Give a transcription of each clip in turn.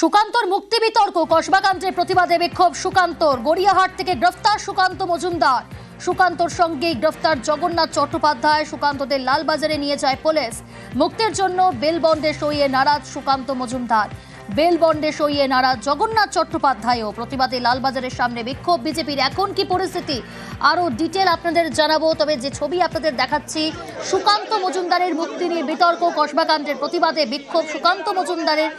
সুকান্তর মুক্তি বিতর্ক কসবাকান্তের প্রতিবাদে বিক্ষোভ, সুকান্তর গড়িয়াহাট থেকে গ্রেফতার সুকান্ত মজুমদার। সুকান্তর সঙ্গেই গ্রেফতার জগন্নাথ চট্টোপাধ্যায়, সুকান্তদের লালবাজারে নিয়ে যায় পুলিশ। মুক্তির জন্য বেল বন্ডে সইয়ে নারাজ সুকান্ত মজুমদার। বেল বন্ডে সইয়ে নারাজ জগন্নাথ চট্টোপাধ্যায়ও। প্রতিবাদে লালবাজারের সামনে বিক্ষোভ, বিজেপির এখন কি পরিস্থিতি? আরও ডিটেল আপনাদের জানাব, তবে যে ছবি আপনাদের দেখাচ্ছি, সুকান্ত মজুমদারের মুক্তি নিয়ে বিতর্ক কসবাকান্তের প্রতিবাদে বিক্ষোভ, সুকান্ত মজুমদারের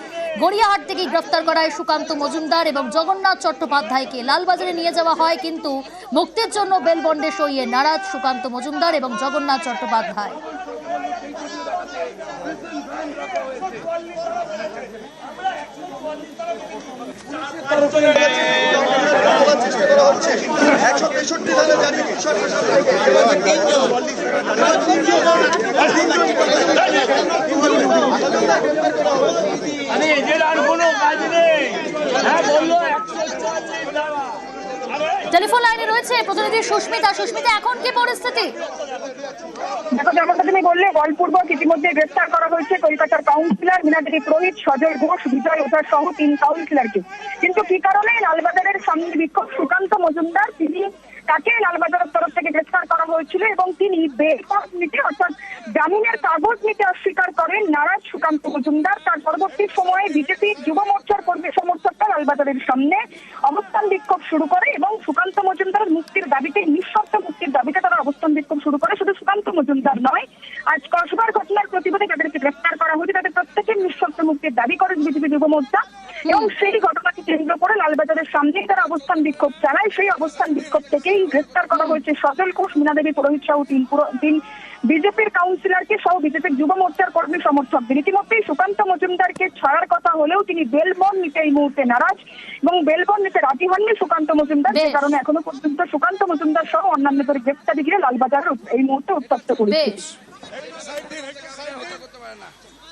গড়িয়াহাট থেকে গ্রেফতার করায় সুকান্ত মজুমদার এবং জগন্নাথ চট্টোপাধ্যায়কে লালবাজারে নিয়ে যাওয়া হয়, কিন্তু মুক্তির জন্য বেলবন্ডে সইয়ে নারাজ সুকান্ত মজুমদার এবং জগন্নাথ চট্টোপাধ্যায়। আরে এদের আর কোনো কাজ নেই। হ্যাঁ বলল। টেলিফোন লাইনে রয়েছে প্রতিনিধি সুস্মিতা। সুস্মিতা এখন কি পরিস্থিতি? দেখো যেমনটা তুমি বললে বলপূর্বক ইতিমধ্যে গ্রেফতার করা হয়েছে কলকাতার কাউন্সিলর মীনাদেবী পুরোহিত সজয় ঘোষ বিজয় ওঝা সহ তিন কাউন্সিলরকে। কিন্তু কি কারণে লালবাজারের সামনে বিক্ষোভ? সুকান্ত মজুমদার তিনি তাকে লালবাজারের তরফ থেকে গ্রেফতার করা হয়েছিল এবং তিনি বেল পাস নিতে অর্থাৎ জামিনের কাগজ নিতে নারাজ সুকান্ত মজুমদার। তার পরবর্তী সময়ে বিজেপির যুব মোর্চার কর্মী সমর্থকরা লালবাজারের সামনে অবস্থান বিক্ষোভ শুরু করে এবং সুকান্ত মজুমদার মুক্তির দাবিতে, নিঃশর্ত মুক্তির দাবিতে তারা অবস্থান বিক্ষোভ শুরু করে। শুধু সুকান্ত মজুমদার নয়, আজ কসবার ঘটনার প্রতিবাদে তাদেরকে গ্রেফতার করা হয়েছে। তাদের প্রত্যেকের নিঃশর্ত মুক্তির দাবি করেন বিজেপি যুব মোর্চা এবং সেই ঘটনাকে কেন্দ্র করে লালবাজারের সামনেই তারা অবস্থান বিক্ষোভ চালায়। সেই অবস্থান বিক্ষোভ থেকেই গ্রেফতার করা হয়েছে সজল ঘোষ মীনাদেবী পুরোহিত সহ তিন পুরো- তিন বিজেপির কাউন্সিলরকে সহ বিজেপির যুব মোর্চার কর্মী সমর্থক ইতিমধ্যেই সুকান্ত মজুমদারকে ছাড়ার কথা হলেও তিনি বেলবন নিতে এই মুহূর্তে নারাজ এবং বেলবন নিতে রাজি হননি সুকান্ত মজুমদার। যে কারণে এখনও পর্যন্ত সুকান্ত মজুমদার সহ অন্যান্যদের গ্রেপ্তারি ঘিরে লালবাজার এই মুহূর্তে উত্তপ্ত করেছে।